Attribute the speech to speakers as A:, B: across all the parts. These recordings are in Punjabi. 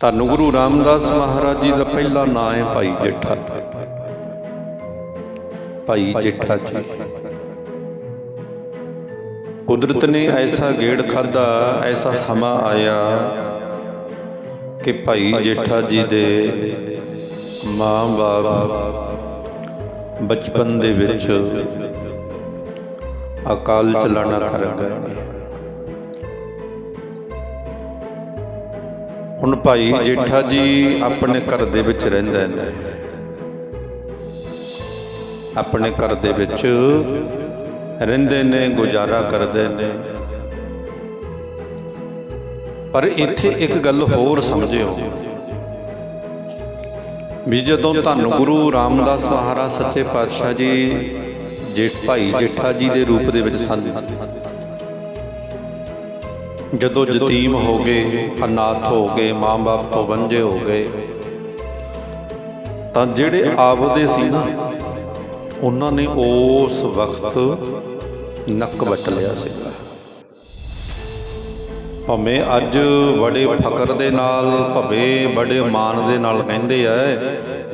A: ਧੰਨ ਗੁਰੂ ਰਾਮਦਾਸ ਮਹਾਰਾਜ ਜੀ ਦਾ ਪਹਿਲਾ ਨਾਮ ਹੈ ਭਾਈ ਜੇਠਾ। ਭਾਈ ਜੇਠਾ ਜੀ। ਕੁਦਰਤ ਨੇ ਐਸਾ ਗੇੜ ਖਾਦਾ ਐਸਾ ਸਮਾਂ ਆਇਆ ਕਿ ਭਾਈ ਜੇਠਾ ਜੀ ਦੇ ਮਾਂ-ਬਾਪ ਬਚਪਨ ਦੇ ਵਿੱਚ ਅਕਾਲ ਚਲਾਣਾ ਕਰ ਗਏ ਹੁਣ ਭਾਈ ਜੇਠਾ ਜੀ ਆਪਣੇ ਘਰ ਦੇ ਵਿੱਚ ਰਹਿੰਦੇ ਨੇ। ਆਪਣੇ ਘਰ ਦੇ ਵਿੱਚ ਰਹਿੰਦੇ ਨੇ, ਗੁਜ਼ਾਰਾ ਕਰਦੇ ਨੇ। ਪਰ ਇੱਥੇ ਇੱਕ ਗੱਲ ਹੋਰ ਸਮਝਿਓ ਵੀ ਜਦੋਂ ਧੰਨ ਗੁਰੂ ਰਾਮਦਾਸ ਮਹਾਰਾਜ ਸੱਚੇ ਪਾਤਸ਼ਾਹ ਜੀ, ਜੇਠ ਭਾਈ ਜੇਠਾ ਜੀ ਦੇ ਰੂਪ ਦੇ ਵਿੱਚ ਸਨ ਜਦੋਂ ਯਤੀਮ ਹੋ ਗਏ ਅਨਾਥ ਹੋ ਗਏ ਮਾਂ-ਬਾਪ ਤੋਂ ਵੰਝੇ ਹੋ ਗਏ ਤਾਂ ਜਿਹੜੇ ਆਪਦੇ ਸੀ ਨਾ, ਉਹਨਾਂ ਨੇ ਉਸ ਵਕਤ ਨੱਕ ਵੱਟ ਲਿਆ ਸੀਗਾ ਭਾਵੇਂ ਅੱਜ ਬੜੇ ਫਕਰ ਦੇ ਨਾਲ, ਭਵੇਂ ਬੜੇ ਮਾਣ ਦੇ ਨਾਲ ਕਹਿੰਦੇ ਆ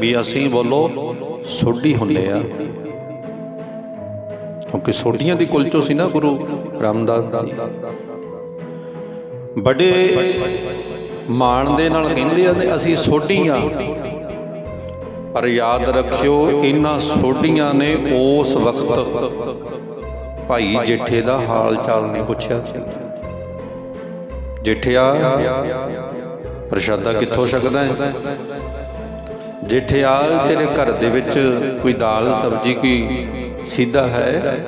A: ਵੀ ਅਸੀਂ ਬੋਲੋ ਸੋਢੀ ਹੁੰਦੇ ਆ। ਕਿਉਂਕਿ ਸੋਢੀਆਂ ਦੀ ਕੁਲਚੋ ਸੀ ਨਾ ਗੁਰੂ ਰਾਮਦਾਸ ਜੀ। ਬੜੇ ਮਾਣ ਦੇ ਨਾਲ ਕਹਿੰਦੇ ਆ ਅਸੀਂ ਸੋਢੀਆਂ। ਪਰ ਯਾਦ ਰੱਖਿਓ, ਇਹਨਾਂ ਸੋਢੀਆਂ ਨੇ ਉਸ ਵਕਤ ਭਾਈ ਜੇਠੇ ਦਾ ਹਾਲ ਚਾਲ ਨਹੀਂ ਪੁੱਛਿਆ। ਸੀ ਜੇਠਿਆ, ਪ੍ਰਸ਼ਾਦਾ ਕਿੱਥੋਂ ਛਕਦਾ ਹੈ ਜੇਠਿਆ, ਤੇਰੇ ਘਰ ਦੇ ਵਿੱਚ ਕੋਈ ਦਾਲ ਸਬਜ਼ੀ ਕੋਈ ਸਿੱਧਾ ਹੈ?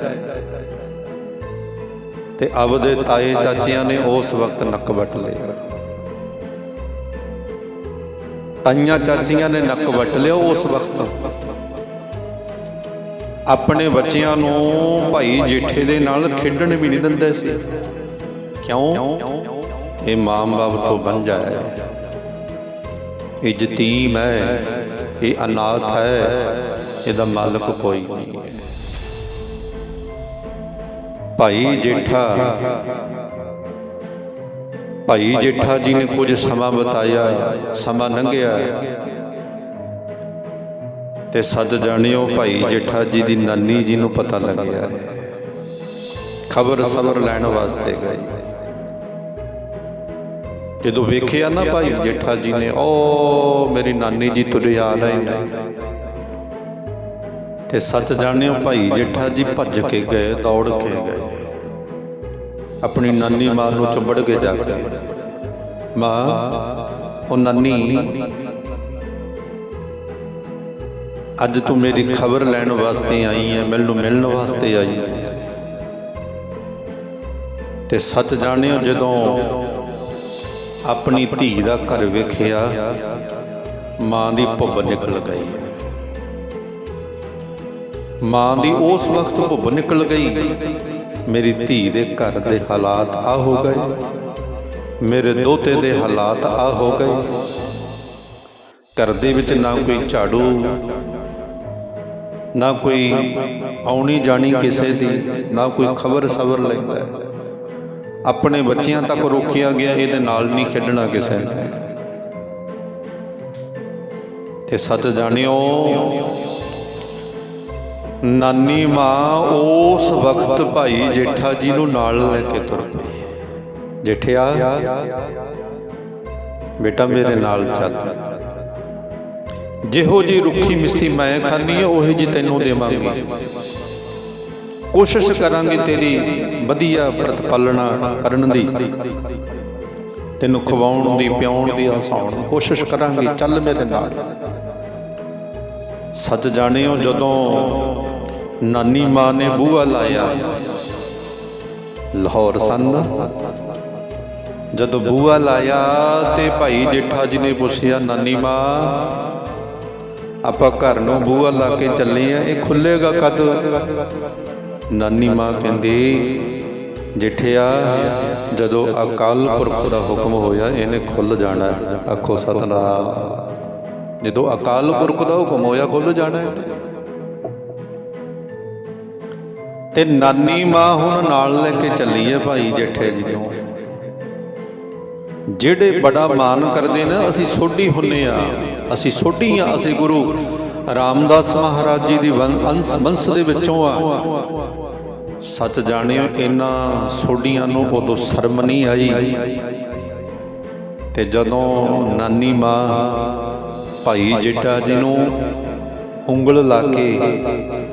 A: ਤੇ ਆਪਦੇ ਤਾਏ ਚਾਚਿਆਂ ਨੇ ਉਸ ਵਕਤ ਨੱਕ ਵੱਟ ਲਿਆ। ਤਾਈਆਂ ਚਾਚੀਆਂ ਨੇ ਨੱਕ ਵੱਟ ਲਿਆ ਉਸ ਵਕਤ। ਆਪਣੇ ਬੱਚਿਆਂ ਨੂੰ ਭਾਈ ਜੇਠੇ ਦੇ ਨਾਲ ਖੇਡਣ ਵੀ ਨਹੀਂ ਦਿੰਦੇ ਸੀ। ਕਿਉਂ? ਇਹ ਮਾਂ-ਬਾਪ ਤੋਂ ਵਾਂਝਾ ਹੈ। ਇਹ ਯਤੀਮ ਹੈ ਇਹ ਅਨਾਥ ਹੈ, ਇਹਦਾ ਮਾਲਕ ਕੋਈ ਨਹੀਂ ਹੈ। ਭਾਈ ਜੇਠਾ। ਭਾਈ ਜੇਠਾ ਜੀ ਨੇ ਕੁਝ ਸਮਾਂ ਬਤਾਇਆ, ਸਮਾਂ ਲੰਘਿਆ। ਤੇ ਸੱਜ ਜਾਣਿਓ ਭਾਈ ਜੇਠਾ ਜੀ ਦੀ ਨਾਨੀ ਜੀ ਨੂੰ ਪਤਾ ਲੱਗਿਆ। ਖਬਰ ਸਬਰ ਲੈਣ ਵਾਸਤੇ ਗਈ ਜਦੋਂ ਵੇਖਿਆ ਨਾ ਭਾਈ ਜੇਠਾ ਜੀ ਨੇ, ਓ ਮੇਰੀ ਨਾਨੀ ਜੀ ਤੁਰੇ ਆ ਰਹੇ ਨੇ ਤੇ ਸੱਚ ਜਾਣਿਓ ਭਾਈ ਜੇਠਾ ਜੀ ਭੱਜ ਕੇ ਗਏ, ਦੌੜ ਕੇ ਗਏ। ਆਪਣੀ ਨਾਨੀ ਮਾਂ ਨੂੰ ਚੁੰਬੜ ਕੇ ਜਾ ਕੇ। ਮਾਂ, ਉਹ ਨਾਨੀ, ਅੱਜ ਤੂੰ ਮੇਰੀ ਖਬਰ ਲੈਣ ਵਾਸਤੇ ਆਈ ਹੈ ਮੈਨੂੰ ਮਿਲਣ ਵਾਸਤੇ ਆਈ ਹੈ ਤੇ ਸੱਚ ਜਾਣਿਓ ਜਦੋਂ ਆਪਣੀ ਧੀ ਦਾ ਘਰ ਵੇਖਿਆ, ਮਾਂ ਦੀ ਭੁੱਬ ਨਿਕਲ ਗਈ। ਮਾਂ ਦੀ ਉਸ ਵਕਤ ਭੁੱਬ ਨਿਕਲ ਗਈ। ਮੇਰੀ ਧੀ ਦੇ ਘਰ ਦੇ ਹਾਲਾਤ ਆ ਹੋ ਗਏ। ਮੇਰੇ ਦੋਤੇ ਦੇ ਹਾਲਾਤ ਆ ਹੋ ਗਏ। ਘਰ ਦੇ ਵਿੱਚ ਨਾ ਕੋਈ ਝਾੜੂ, ਨਾ ਕੋਈ ਆਉਣੀ ਜਾਣੀ ਕਿਸੇ ਦੀ, ਨਾ ਕੋਈ ਖਬਰ ਸਬਰ ਲੈਂਦਾ। ਆਪਣੇ ਬੱਚਿਆਂ ਤੱਕ ਰੋਕਿਆ ਗਿਆ, ਇਹਦੇ ਨਾਲ ਨਹੀਂ ਖੇਡਣਾ ਕਿਸੇ ਨੇ। ਤੇ ਸੱਚ ਜਾਣਿਓ ਨਾਨੀ ਮਾਂ ਉਸ ਵਕਤ ਭਾਈ ਜੇਠਾ ਜੀ ਨੂੰ ਨਾਲ ਲੈ ਕੇ ਤੁਰ ਪਈ। ਜੇਠਿਆ, ਬੇਟਾ ਮੇਰੇ ਨਾਲ ਚੱਲ। ਜਿਹੋ ਜੀ ਰੁੱਖੀ ਮਿੱਸੀ ਮੈਂ ਖਾਨੀ ਹੈ, ਉਹੇ ਜੀ ਤੈਨੂੰ ਦੇਵਾਂਗੀ। ਕੋਸ਼ਿਸ਼ ਕਰਾਂਗੇ ਤੇਰੀ ਵਧੀਆ ਪ੍ਰਤਪਾਲਣਾ ਕਰਨ ਦੀ। ਤੈਨੂੰ ਖਵਾਉਣ ਦੀ, ਪਿਆਉਣ ਦੀ ਆਸਾਨ ਕੋਸ਼ਿਸ਼ ਕਰਾਂਗੇ, ਚੱਲ ਮੇਰੇ ਨਾਲ। ਸੱਚ ਜਾਣਿਓ, ਜਦੋਂ ਨਾਨੀ ਮਾਂ ਨੇ ਬੂਹਾ ਲਾਇਆ। ਲਾਹੌਰ ਸੰਨ ਜਦੋਂ ਬੂਹਾ ਲਾਇਆ ਤੇ ਭਾਈ ਜੇਠਾ ਜੀ ਨੇ ਪੁੱਛਿਆ, ਨਾਨੀ ਮਾਂ, ਆਪਾਂ ਘਰ ਨੂੰ ਬੂਹਾ ਲਾ ਕੇ ਚੱਲੇ ਆ, ਇਹ ਖੁੱਲੇਗਾ ਕਦ? ਨਾਨੀ ਮਾਂ ਕਹਿੰਦੀ, ਜੇਠਿਆ, ਜਦੋਂ ਅਕਾਲ ਪੁਰਖ ਦਾ ਹੁਕਮ ਹੋਇਆ, ਇਹਨੇ ਖੁੱਲ ਜਾਣਾ ਆਖੋ, ਸਤਨਾਮ, ਜਦੋਂ ਅਕਾਲ ਪੁਰਖ ਦਾ ਹੁਕਮ ਹੋਇਆ ਖੁੱਲ ਜਾਣਾ ਤੇ ਨਾਨੀ ਮਾਂ ਹੁਣ ਨਾਲ ਲੈ ਕੇ ਚੱਲੀ ਹੈ ਭਾਈ ਜੇਠੇ ਜੀ ਨੂੰ ਜਿਹੜੇ ਬੜਾ ਮਾਨ ਕਰਦੇ ਨਾ, ਅਸੀਂ ਸੋਢੀ ਹੁੰਨੇ ਆ। ਅਸੀਂ ਸੋਢੀ ਆ, ਅਸੀਂ ਗੁਰੂ ਰਾਮਦਾਸ ਮਹਾਰਾਜ ਜੀ ਦੀ ਵੰ- ਵੰਸ ਦੇ ਵਿੱਚੋਂ ਆ। ਸੱਚ ਜਾਣਿਓ, ਇਹਨਾਂ ਸੋਢੀਆਂ ਨੂੰ ਉਦੋਂ ਸ਼ਰਮ ਨਹੀਂ ਆਈ। ਤੇ ਜਦੋਂ ਨਾਨੀ ਮਾਂ ਭਾਈ ਜੇਠਾ ਜੀ ਨੂੰ ਉਂਗਲ ਲਾ ਕੇ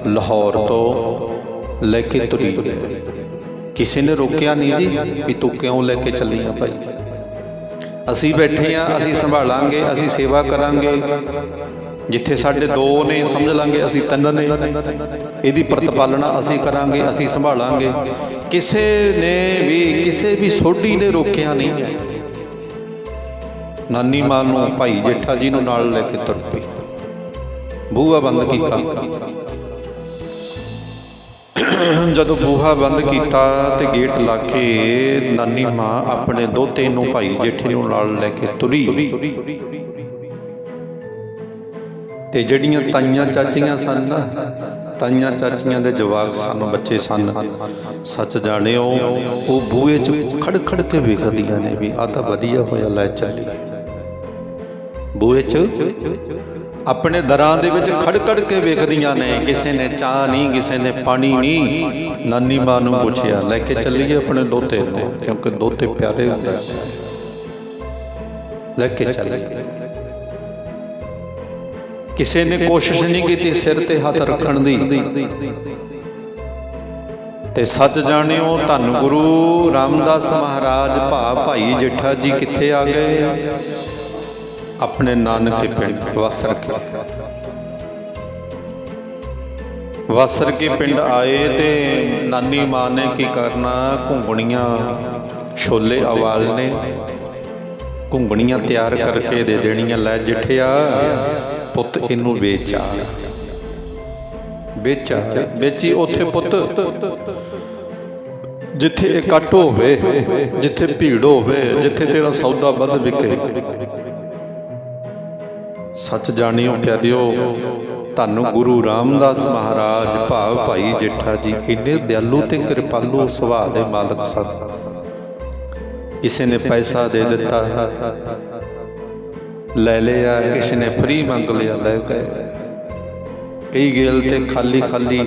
A: ਲਾਹੌਰ ਤੋਂ ਲੈ ਕੇ ਤੁਰੀ। ਹੈ ਕਿਸੇ ਨੇ ਰੋਕਿਆ ਨਹੀਂ ਜੀ ਵੀ ਤੂੰ ਕਿਉਂ ਲੈ ਕੇ ਚੱਲੀ ਆ ਭਾਈ? ਅਸੀਂ ਬੈਠੇ ਆ ਅਸੀਂ ਸੰਭਾਲਾਂਗੇ, ਅਸੀਂ ਸੇਵਾ ਕਰਾਂਗੇ। ਜਿੱਥੇ ਸਾਡੇ ਦੋ ਨੇ, ਸਮਝ ਲਾਂਗੇ ਅਸੀਂ ਤਿੰਨ ਨੇ। ਇਹਦੀ ਪ੍ਰਤਪਾਲਣਾ ਅਸੀਂ ਕਰਾਂਗੇ, ਅਸੀਂ ਸੰਭਾਲਾਂਗੇ। ਕਿਸੇ ਨੇ ਵੀ, ਕਿਸੇ ਵੀ ਸੋਢੀ ਨੇ ਰੋਕਿਆ ਨਹੀਂ ਨਾਨੀ ਮਾਂ ਨੂੰ, ਭਾਈ ਜੇਠਾ ਜੀ ਨੂੰ ਨਾਲ ਲੈ ਕੇ ਤੁਰ ਪਈ। ਬੂਹਾ ਬੰਦ ਕੀਤਾ। ਜਦੋਂ ਬੂਹਾ ਬੰਦ ਕੀਤਾ ਤੇ ਗੇਟ ਲਾ ਕੇ ਨਾਨੀ ਮਾਂ ਆਪਣੇ ਦੋਤੇ ਨੂੰ ਭਾਈ ਜੇਠੇ ਨੂੰ ਨਾਲ ਲੈ ਕੇ ਤੁਰੀ। ਤੇ ਜਿਹੜੀਆਂ ਤਾਈਆਂ ਚਾਚੀਆਂ ਸਨ ਨਾ ਤਾਈਆਂ ਚਾਚੀਆਂ ਦੇ ਜਵਾਕ ਸਾਨੂੰ, ਬੱਚੇ ਸਨ। ਸੱਚ ਜਾਣਿਓ, ਉਹ ਬੂਹੇ 'ਚ ਖੜ ਖੜ ਕੇ ਵੇਖਦੀਆਂ ਨੇ ਵੀ ਆ ਤਾਂ ਵਧੀਆ ਹੋਇਆ ਲੈ ਚੱਲੀ। ਬੂਹੇ 'ਚ ਆਪਣੇ ਦਰਾਂ ਦੇ ਵਿੱਚ ਖੜ ਖੜ ਕੇ ਵੇਖਦੀਆਂ ਨੇ। ਕਿਸੇ ਨੇ ਚਾਹ ਨਹੀਂ, ਕਿਸੇ ਨੇ ਪਾਣੀ ਨਹੀਂ। ਨਾਨੀ ਮਾਂ ਨੂੰ ਪੁੱਛਿਆ, ਲੈ ਕੇ ਚੱਲੀਏ ਆਪਣੇ ਦੋਤੇ ਨੂੰ, ਕਿਉਂਕਿ ਦੋਤੇ ਪਿਆਰੇ ਹੁੰਦੇ ਲੈ ਕੇ ਚੱਲੀਏ। ਕਿਸੇ ਨੇ ਕੋਸ਼ਿਸ਼ ਨਹੀਂ ਕੀਤੀ ਸਿਰ ਤੇ ਹੱਥ ਰੱਖਣ ਦੀ। ਤੇ ਸੱਚ ਜਾਣਿਓ, ਧੰਨ ਗੁਰੂ ਰਾਮਦਾਸ ਮਹਾਰਾਜ ਭਾ ਭਾਈ ਜੇਠਾ ਜੀ ਕਿੱਥੇ ਆ ਗਏ? ਆਪਣੇ ਨਾਨਕੇ ਪਿੰਡ ਵਸ ਰਖੇ। ਵਸਰ ਕੇ ਪਿੰਡ ਆਏ ਤੇ ਨਾਨੀ ਮਾਂ ਨੇ ਕੀ ਕਰਨਾ? ਘੁੰਗਣੀਆਂ ਛੋਲੇ ਉਬਾਲਨੇ ਘੁੰਗਣੀਆਂ ਤਿਆਰ ਕਰਕੇ ਦੇ ਦੇਣੀਆਂ। ਲੈ ਜਿੱਠਿਆ, ਪੁੱਤ ਇਹਨੂੰ ਵੇਚਾ ਵੇਚਾ ਵੇਚੀ ਉੱਥੇ ਪੁੱਤ। ਜਿੱਥੇ ਇਕੱਠ ਹੋਵੇ, ਜਿੱਥੇ ਭੀੜ ਹੋਵੇ, ਜਿੱਥੇ ਤੇਰਾ ਸੌਦਾ ਵੱਧ ਵਿਕੇ। ਸੱਚ ਜਾਣਿਓ, ਪਿਆਰਿਓ ਤੁਹਾਨੂੰ ਗੁਰੂ ਰਾਮਦਾਸ ਮਹਾਰਾਜ, ਭਾਵ ਭਾਈ ਜੇਠਾ ਜੀ, ਇੰਨੇ ਦਿਆਲੂ ਤੇ ਕਿਰਪਾਲੂ ਸੁਭਾਅ ਦੇ ਮਾਲਕ ਸਨ। ਕਿਸੇ ਨੇ ਪੈਸਾ ਦੇ ਦਿੱਤਾ, ਲੈ ਲਿਆ, ਕਿਸੇ ਨੇ ਫਰੀ ਮੰਗ ਲਿਆ, ਲੈ ਗਏ ਕਈ ਗੇਲ ਤੇ ਖਾਲੀ ਖਾਲੀ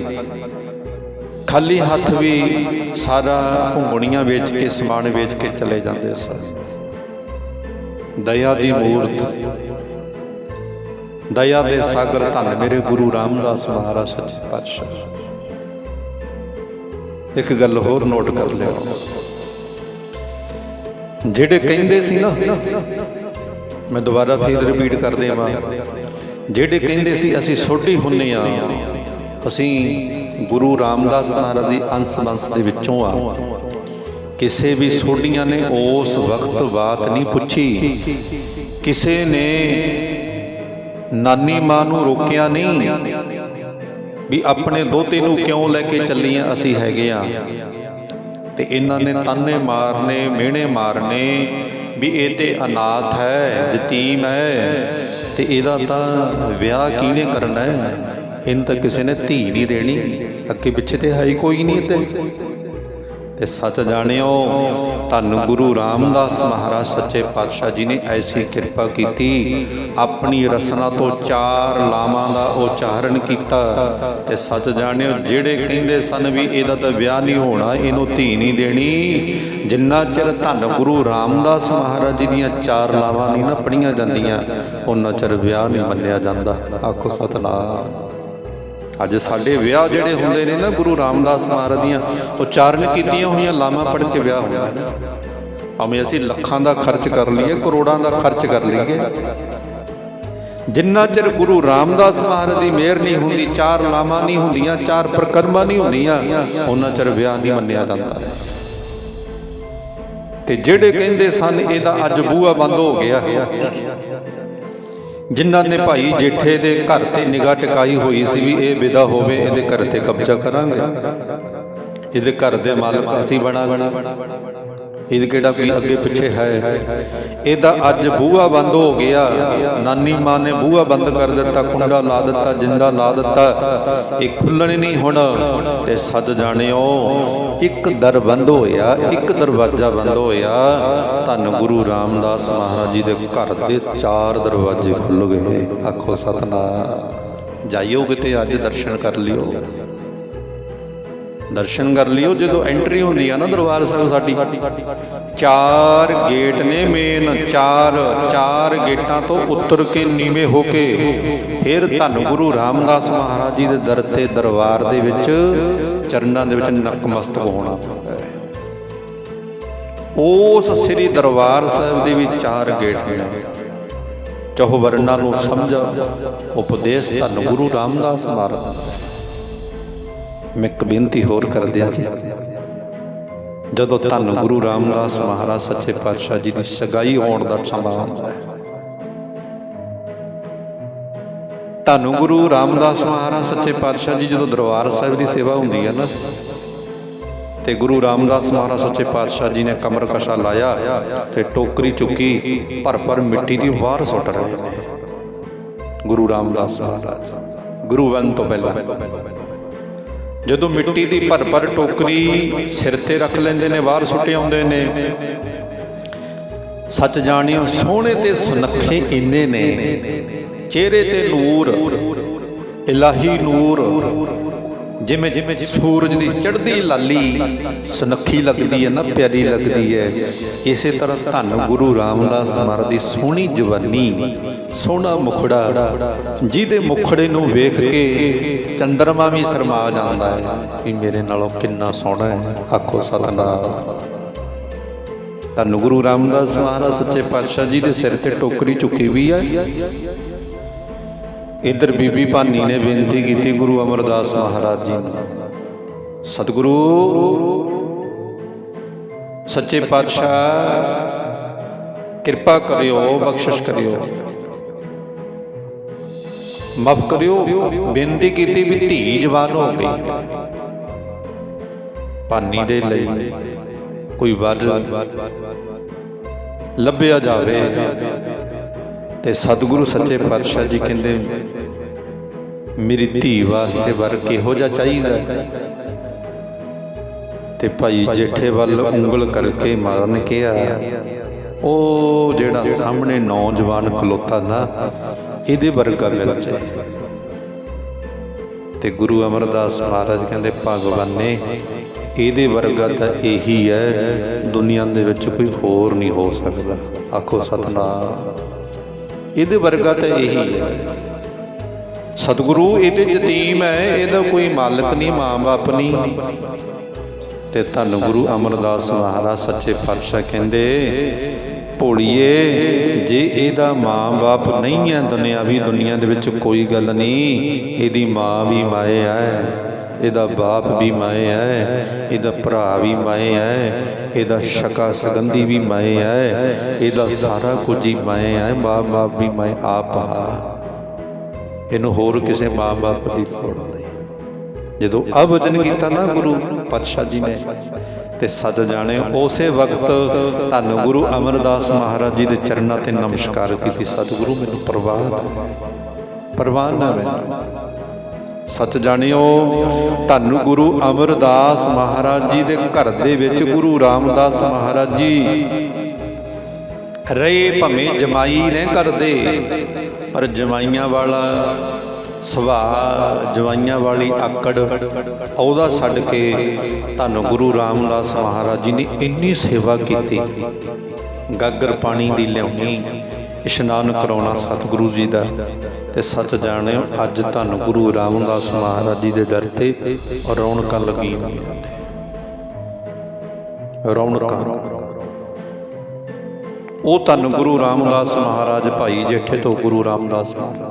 A: ਖਾਲੀ ਹੱਥ ਵੀ ਸਾਰਾ ਘੁੰਗਣੀਆਂ ਵੇਚ ਕੇ, ਸਮਾਨ ਵੇਚ ਕੇ ਚਲੇ ਜਾਂਦੇ ਸਨ। ਦਇਆ ਦੀ ਮੂਰਤ ਦਇਆ ਦੇ ਸਾਗਰ ਧੰਨ ਮੇਰੇ ਗੁਰੂ ਰਾਮਦਾਸ ਮਹਾਰਾਜ ਸੱਚੇ ਪਾਤਸ਼ਾਹ। ਇੱਕ ਗੱਲ ਹੋਰ ਨੋਟ ਕਰ ਲਿਓ। ਜਿਹੜੇ ਕਹਿੰਦੇ ਸੀ ਨਾ, ਮੈਂ ਦੁਬਾਰਾ ਫਿਰ ਰਿਪੀਟ ਕਰ ਦੇਵਾਂ। ਜਿਹੜੇ ਕਹਿੰਦੇ ਸੀ, ਅਸੀਂ ਸੋਢੀ ਹੁੰਨੇ ਆ, ਅਸੀਂ ਗੁਰੂ ਰਾਮਦਾਸ ਮਹਾਰਾਜ ਦੀ ਅੰਸ਼ ਬੰਸ਼ ਦੇ ਵਿੱਚੋਂ ਆ। ਕਿਸੇ ਵੀ ਸੋਢੀਆਂ ਨੇ ਉਸ ਵਕਤ ਬਾਤ ਨਹੀਂ ਪੁੱਛੀ। ਕਿਸੇ ਨੇ ਨਾਨੀ ਮਾਂ ਨੂੰ ਰੋਕਿਆ ਨਹੀਂ ਵੀ ਆਪਣੇ ਦੋਤੇ ਨੂੰ ਕਿਉਂ ਲੈ ਕੇ ਚੱਲੀਆਂ ਅਸੀਂ ਹੈਗੇ ਆ? ਤੇ ਇਹਨਾਂ ਨੇ ਤਾਨੇ ਮਾਰਨੇ, ਮਿਹਣੇ ਮਾਰਨੇ ਵੀ ਇਹ ਤੇ ਅਨਾਥ ਹੈ, ਯਤੀਮ ਹੈ। ਤੇ ਇਹਦਾ ਤਾਂ ਵਿਆਹ ਕਿਹਨੇ ਕਰਨਾ ਹੈ? ਇਹਨੂੰ ਤਾਂ ਕਿਸੇ ਨੇ ਧੀ ਨਹੀਂ ਦੇਣੀ। ਅੱਗੇ ਪਿੱਛੇ ਤੇ ਹੈ ਹੀ ਕੋਈ ਨਹੀਂ ਇੱਥੇ। ਤੇ ਸੱਚ ਜਾਣਿਓ, ਧੰਨ ਗੁਰੂ ਰਾਮਦਾਸ ਮਹਾਰਾਜ ਸੱਚੇ ਪਾਤਸ਼ਾਹ ਜੀ ਨੇ ਐਸੀ ਕਿਰਪਾ ਕੀਤੀ, ਆਪਣੀ ਰਸਨਾ ਤੋਂ ਚਾਰ ਲਾਵਾਂ ਦਾ ਉਚਾਰਨ ਕੀਤਾ ਤੇ ਸੱਚ ਜਾਣਿਓ, ਜਿਹੜੇ ਕਹਿੰਦੇ ਸਨ ਵੀ ਇਹਦਾ ਤਾਂ ਵਿਆਹ ਨਹੀਂ ਹੋਣਾ, ਇਹਨੂੰ ਧੀ ਨਹੀਂ ਦੇਣੀ, ਜਿੰਨਾ ਚਿਰ ਧੰਨ ਗੁਰੂ ਰਾਮਦਾਸ ਮਹਾਰਾਜ ਜੀ ਦੀਆਂ ਚਾਰ ਲਾਵਾਂ ਨਹੀਂ ਨਾ ਪੜੀਆਂ ਜਾਂਦੀਆਂ, ਉਹਨਾਂ ਚਿਰ ਵਿਆਹ ਨਹੀਂ ਮੰਨਿਆ ਜਾਂਦਾ। ਆਖੋ ਸਤਨਾਮ। ਅੱਜ ਸਾਡੇ ਵਿਆਹ ਜਿਹੜੇ ਹੁੰਦੇ ਨੇ ਨਾ ਗੁਰੂ ਰਾਮਦਾਸ ਮਹਾਰਾਜ ਦੀਆਂ ਉਚਾਰਨ ਕੀਤੀਆਂ ਹੋਈਆਂ ਲਾਵਾਂ ਪੜ੍ਹ ਕੇ ਵਿਆਹ ਹੁੰਦਾ ਭਾਵੇਂ ਅਸੀਂ ਲੱਖਾਂ ਦਾ ਖਰਚ ਕਰ ਲਈਏ, ਕਰੋੜਾਂ ਦਾ ਖਰਚ ਕਰ ਲਈਏ। ਜਿੰਨਾ ਚਿਰ ਗੁਰੂ ਰਾਮਦਾਸ ਮਹਾਰਾਜ ਦੀ ਮਿਹਰ ਨਹੀਂ ਹੁੰਦੀ, ਚਾਰ ਲਾਵਾਂ ਨਹੀਂ ਹੁੰਦੀਆਂ, ਚਾਰ ਪ੍ਰਕਰਮਾਂ ਨਹੀਂ ਹੁੰਦੀਆਂ, ਉਹਨਾਂ ਚਿਰ ਵਿਆਹ ਨਹੀਂ ਮੰਨਿਆ ਜਾਂਦਾ। ਤੇ ਜਿਹੜੇ ਕਹਿੰਦੇ ਸਨ, ਇਹਦਾ ਅੱਜ ਬੂਆ ਬੰਦ ਹੋ ਗਿਆ। ਜਿਨ੍ਹਾਂ ਨੇ ਭਾਈ ਜੇਠੇ ਦੇ ਘਰ ਤੇ ਨਿਗਾਹ ਟਿਕਾਈ ਹੋਈ ਸੀ ਵੀ ਇਹ ਵਿਦਾ ਹੋਵੇ, ਇਹਦੇ ਘਰ ਤੇ ਕਬਜ਼ਾ ਕਰਾਂਗੇ। ਇਹਦੇ ਘਰ ਦੇ ਮਾਲਕ ਅਸੀਂ ਬਣਾਂਗੇ। ਇਹ ਕਿਹੜਾ ਕੋਈ ਅੱਗੇ ਪਿੱਛੇ ਹੈ? ਇਹਦਾ ਅੱਜ ਬੂਹਾ ਬੰਦ ਹੋ ਗਿਆ। ਨਾਨੀ ਮਾਂ ਨੇ ਬੂਹਾ ਬੰਦ ਕਰ ਦਿੱਤਾ, ਕੁੰਡਾ ਲਾ ਦਿੱਤਾ, ਜਿੰਦਾ ਲਾ ਦਿੱਤਾ। ਇਹ ਖੁੱਲਣ ਨਹੀਂ ਹੁਣ, ਤੇ ਸੱਜ ਜਾਣਿਓ, ਇੱਕ ਦਰ ਬੰਦ ਹੋਇਆ, ਇੱਕ ਦਰਵਾਜ਼ਾ ਬੰਦ ਹੋਇਆ। ਧੰਨ ਗੁਰੂ ਰਾਮਦਾਸ ਮਹਾਰਾਜ ਜੀ ਦੇ ਘਰ ਦੇ ਚਾਰ ਦਰਵਾਜ਼ੇ ਖੁੱਲ ਗਏ ਆਖੋ ਸਤਨਾਮ। ਜਾਈਓ ਕਿਤੇ, ਅੱਜ ਦਰਸ਼ਨ ਕਰ ਲਿਓ। ਦਰਸ਼ਨ ਕਰ ਲਿਓ। ਜਦੋਂ ਐਂਟਰੀ ਹੁੰਦੀ ਆ ਨਾ ਦਰਬਾਰ ਸਾਹਿਬ ਸਾਡੀ, ਚਾਰ ਗੇਟ ਨੇ ਮੇਨ ਚਾਰ ਚਾਰ ਗੇਟਾਂ ਤੋਂ ਉੱਤਰ ਕੇ ਨੀਵੇਂ ਹੋ ਕੇ ਫਿਰ ਧੰਨ ਗੁਰੂ ਰਾਮਦਾਸ ਮਹਾਰਾਜ ਜੀ ਦੇ ਦਰ ਤੇ ਦਰਬਾਰ ਦੇ ਵਿੱਚ ਚਰਨਾਂ ਦੇ ਵਿੱਚ ਨਕਮਸਤਕ ਹੋਣਾ ਪੈਂਦਾ ਹੈ। ਉਸ ਸ੍ਰੀ ਦਰਬਾਰ ਸਾਹਿਬ ਦੇ ਵੀ ਚਾਰ ਗੇਟ ਨੇ। ਚਹੁ ਵਰਨਾਂ ਨੂੰ ਸਮਝਾ, ਉਪਦੇਸ਼ ਧੰਨ ਗੁਰੂ ਰਾਮਦਾਸ ਮਹਾਰਾਜ। ਮੈਂ ਇੱਕ ਬੇਨਤੀ ਹੋਰ ਕਰਦਿਆਂ ਜੀ। ਜਦੋਂ ਧੰਨ ਗੁਰੂ ਰਾਮਦਾਸ ਮਹਾਰਾਜ ਸੱਚੇ ਪਾਤਸ਼ਾਹ ਜੀ ਦੀ ਸਗਾਈ ਹੋਣ ਦਾ ਸਮਾਂ ਆਉਂਦਾ ਹੈ। ਧੰਨ ਗੁਰੂ ਰਾਮਦਾਸ ਮਹਾਰਾਜ ਸੱਚੇ ਪਾਤਸ਼ਾਹ ਜੀ, ਜਦੋਂ ਦਰਬਾਰ ਸਾਹਿਬ ਦੀ ਸੇਵਾ ਹੁੰਦੀ ਹੈ ਨਾ, ਤੇ ਗੁਰੂ ਰਾਮਦਾਸ ਮਹਾਰਾਜ ਸੱਚੇ ਪਾਤਸ਼ਾਹ ਜੀ ਨੇ ਕਮਰ ਕਸ਼ਾ ਲਾਇਆ ਤੇ ਟੋਕਰੀ ਚੁੱਕੀ ਭਰ ਭਰ ਮਿੱਟੀ ਦੀ ਬਾਹਰ ਸੁੱਟ ਰਹੇ ਨੇ। ਗੁਰੂ ਰਾਮਦਾਸ ਮਹਾਰਾਜ, ਗੁਰੂ ਵੰਨ ਤੋਂ ਪਹਿਲਾਂ। ਜਦੋਂ ਮਿੱਟੀ ਦੀ ਭਰ ਭਰ ਟੋਕਰੀ ਸਿਰ ਤੇ ਰੱਖ ਲੈਂਦੇ ਨੇ, ਬਾਹਰ ਸੁੱਟੇ ਆਉਂਦੇ ਨੇ, ਸੱਚ ਜਾਣਿਓ, ਸੋਹਣੇ ਤੇ ਸੁਨੱਖੇ ਇੰਨੇ ਨੇ, ਚਿਹਰੇ ਤੇ ਨੂਰ, ਇਲਾਹੀ ਨੂਰ ਜਿਵੇਂ ਜਿਵੇਂ ਸੂਰਜ ਦੀ ਚੜ੍ਹਦੀ ਲਾਲੀ ਸੁਨੱਖੀ ਲੱਗਦੀ ਹੈ ਨਾ, ਪਿਆਰੀ ਲੱਗਦੀ ਹੈ। ਇਸੇ ਤਰ੍ਹਾਂ ਧੰਨ ਗੁਰੂ ਰਾਮਦਾਸ ਮਹਾਰਾਜ ਦੀ ਸੋਹਣੀ ਜਵਾਨੀ, ਸੋਹਣਾ ਮੁਖੜਾ, ਜਿਹਦੇ ਮੁਖੜੇ ਨੂੰ ਵੇਖ ਕੇ ਚੰਦਰਮਾ ਵੀ ਸ਼ਰਮਾ ਜਾਂਦਾ ਹੈ ਕਿ ਮੇਰੇ ਨਾਲੋਂ ਕਿੰਨਾ ਸੋਹਣਾ ਹੈ। ਆਖੋ ਸਤਨਾਮ। ਧੰਨ ਗੁਰੂ ਰਾਮਦਾਸ ਮਹਾਰਾਜ, ਸੱਚੇ ਪਾਤਸ਼ਾਹ ਜੀ ਦੇ ਸਿਰ ਤੇ ਟੋਕਰੀ ਚੁੱਕੀ ਵੀ ਹੈ ਇਧਰ ਬੀਬੀ ਭਾਨੀ ਨੇ ਬੇਨਤੀ ਕੀਤੀ ਗੁਰੂ ਅਮਰਦਾਸ ਮਹਾਰਾਜ ਜੀ ਨੂੰ। ਸਤਿਗੁਰੂ, ਸੱਚੇ ਪਾਤਸ਼ਾਹ, ਕਿਰਪਾ ਕਰਿਓ, ਬਖਸ਼ਿਸ਼ ਕਰਿਓ। ਮਾਫ ਕਰਿਓ, ਬੇਨਤੀ ਕੀਤੀ ਵੀ ਧੀ ਜਵਾਨ ਹੋ ਗਈ ਭਾਨੀ ਦੇ ਲਈ ਕੋਈ ਵਰ ਲੱਭਿਆ ਜਾਵੇ। ਤੇ ਸਤਿਗੁਰੂ ਸੱਚੇ ਪਾਤਸ਼ਾਹ ਜੀ ਕਹਿੰਦੇ, ਮੇਰੀ ਧੀ ਵਾਸਤੇ ਵਰ ਕਿਹੋ ਜਿਹਾ ਚਾਹੀਦਾ? ਤੇ ਭਾਈ ਜੇਠੇ ਵੱਲ ਉਂਗਲ ਕਰਕੇ ਮਾਰਨ ਕਿਹਾ, ਉਹ ਜਿਹੜਾ ਸਾਹਮਣੇ ਨੌਜਵਾਨ ਖਲੋਤਾ ਨਾ, ਇਹਦੇ ਵਰਗਾ ਮਿਲ ਜਾਏ। ਤੇ ਗੁਰੂ ਅਮਰਦਾਸ ਮਹਾਰਾਜ ਕਹਿੰਦੇ, ਭਗਵਾਨ ਨੇ ਇਹਦੇ ਵਰਗਾ ਤਾਂ ਇਹੀ ਹੈ, ਦੁਨੀਆ ਦੇ ਵਿੱਚ ਕੋਈ ਹੋਰ ਨਹੀਂ ਹੋ ਸਕਦਾ। ਆਖੋ, ਸਤਨਾਮ। ਇਹਦੇ ਵਰਗਾ ਤਾਂ ਇਹੀ ਹੈ। ਸਤਿਗੁਰੂ ਇਹਦੇ ਯਤੀਮ ਹੈ, ਇਹਦਾ ਕੋਈ ਮਾਲਕ ਨਹੀਂ, ਮਾਂ-ਬਾਪ ਨਹੀਂ। ਤੇ ਧੰਨ ਗੁਰੂ ਅਮਰਦਾਸ ਮਹਾਰਾਜ ਸੱਚੇ ਪਾਤਸ਼ਾਹ ਕਹਿੰਦੇ, ਭੋਲੀਏ, ਜੇ ਇਹਦਾ ਮਾਂ-ਬਾਪ ਨਹੀਂ ਹੈ ਦੁਨਿਆਵੀ ਦੁਨੀਆ ਦੇ ਵਿੱਚ, ਕੋਈ ਗੱਲ ਨਹੀਂ, ਇਹਦੀ ਮਾਂ ਵੀ ਮਾਏ ਹੈ। ਇਹਦਾ ਬਾਪ ਵੀ ਮਾਏ ਹੈ ਇਹਦਾ ਭਰਾ ਵੀ ਮਾਏ ਹੈ ਇਹਦਾ ਸ਼ਕਾ ਸਗੰਧੀ ਵੀ ਮਾਏ ਹੈ ਇਹਦਾ ਸਾਰਾ ਕੁਝ ਹੀ ਮਾਏ ਹੈ ਮਾਂ-ਬਾਪ ਵੀ ਮਾਏ ਆਪ ਆ। ਇਹਨੂੰ ਹੋਰ ਕਿਸੇ ਮਾਂ-ਬਾਪ ਦੀ ਲੋੜ ਨਹੀਂ। ਜਦੋਂ ਆ ਵਚਨ ਕੀਤਾ ਨਾ ਗੁਰੂ ਪਾਤਸ਼ਾਹ ਜੀ ਨੇ, ਤੇ ਸੱਚ ਜਾਣੇ, ਉਸੇ ਵਕਤ ਧੰਨ ਗੁਰੂ ਅਮਰਦਾਸ ਮਹਾਰਾਜ ਜੀ ਦੇ ਚਰਨਾਂ ਤੇ ਨਮਸਕਾਰ ਕੀਤੀ। ਸਤਿਗੁਰੂ, ਮੈਨੂੰ ਪ੍ਰਵਾਨ ਪ੍ਰਵਾਨ ਨਾ ਮੈਨੂੰ ਸੱਚ ਜਾਣਿਓ, ਧੰਨ ਗੁਰੂ ਅਮਰਦਾਸ ਮਹਾਰਾਜ ਜੀ ਦੇ ਘਰ ਦੇ ਵਿੱਚ ਗੁਰੂ ਰਾਮਦਾਸ ਮਹਾਰਾਜ ਜੀ। ਰਹੇ ਭਵੇਂ ਜਮਾਈ ਨੇ ਕਰਦੇ ਪਰ ਜਮਾਈਆਂ ਵਾਲਾ ਸੁਭਾਅ ਜਵਾਈਆਂ ਵਾਲੀ ਆਕੜ ਉਹਦਾ ਛੱਡ ਕੇ ਧੰਨ ਗੁਰੂ ਰਾਮਦਾਸ ਮਹਾਰਾਜ ਜੀ ਨੇ ਇੰਨੀ ਸੇਵਾ ਕੀਤੀ। ਗਾਗਰ ਪਾਣੀ ਦੀ ਲਿਆਉਣੀ, ਇਸ਼ਨਾਨ ਕਰਾਉਣਾ ਸਤਿਗੁਰੂ ਜੀ ਦਾ। ਤੇ ਸੱਚ ਜਾਣਿਓ, ਅੱਜ ਧੰਨ ਗੁਰੂ ਰਾਮਦਾਸ ਮਹਾਰਾਜ ਜੀ ਦੇ ਦਰ ਤੇ ਰੌਣਕਾਂ ਲੱਗੀ ਹੋਈਆਂ ਨੇ। ਰੌਣਕਾਂ। ਉਹ ਧੰਨ ਗੁਰੂ ਰਾਮਦਾਸ ਮਹਾਰਾਜ ਭਾਈ ਜੇਠੇ ਤੋਂ ਗੁਰੂ ਰਾਮਦਾਸ ਮਹਾਰਾਜ।